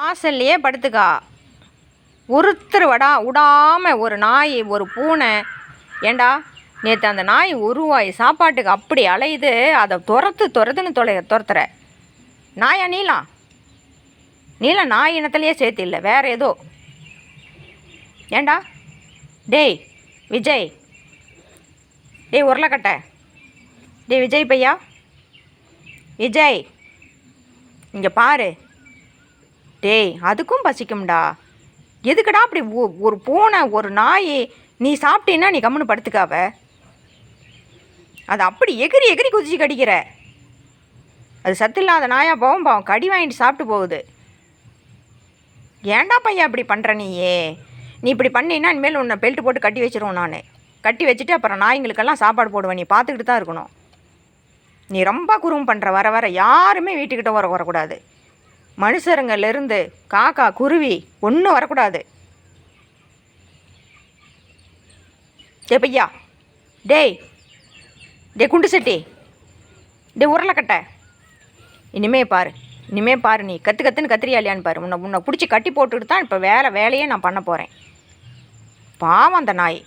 வாசல்லையே படுத்துக்கா. ஒருத்தர் வடா. விடாமல் ஒரு நாய் ஒரு பூனை. ஏண்டா? நேற்று அந்த நாய் உருவாய் சாப்பாட்டுக்கு அப்படி அலையுது. அதை துரத்து துரத்துன்னு தொலை துரத்துற. நாயா நீலாம் நீலாம் நாய் இனத்துலையே சேர்த்து இல்லை. வேற ஏதோ. ஏண்டா? டேய் விஜய். டேய் உருளைக்கட்டை. டேய் விஜய் பையா? விஜய். இங்கே பாரு. டேய் அதுக்கும் பசிக்கும்டா. எதுக்குடா அப்படி ஒரு பூனை ஒரு நாய் நீ சாப்பிட்டீன்னா நீ கம்முன்னு படுத்துக்காவ? அது அப்படி எகிரி எகிரி குதிச்சு கடிக்கிற. அது சத்து இல்லாத நாயாக போகும் பாவம் கடி வாங்கிட்டு சாப்பிட்டு போகுது. ஏன்டா பையன் அப்படி பண்ணுற நீயே? நீ இப்படி பண்ணினா இனிமேல் உன்னை பெல்ட் போட்டு கட்டி வச்சிருவோம் நான். கட்டி வச்சுட்டு அப்புறம் நாய்ங்களுக்கெல்லாம் சாப்பாடு போடுவேன். நீ பார்த்துக்கிட்டு தான் இருக்கணும். நீ ரொம்ப குறும் பண்ணுற வர வர யாருமே வீட்டுக்கிட்ட வர வரக்கூடாது. மனுஷருங்கள்லேருந்து காக்கா குருவி ஒன்றும் வரக்கூடாது. டே பையா டேய் டே குண்டு செட்டி டே உருளைக்கட்டை இனிமே பாரு இனிமே பாரு நீ கற்று கற்றுன்னு கத்திரியா பாரு. உன்னை உன்னை பிடிச்சி கட்டி போட்டுட்டு தான் இப்போ வேலை வேலையே நான் பண்ண போகிறேன் பாவம் அந்த நாய்.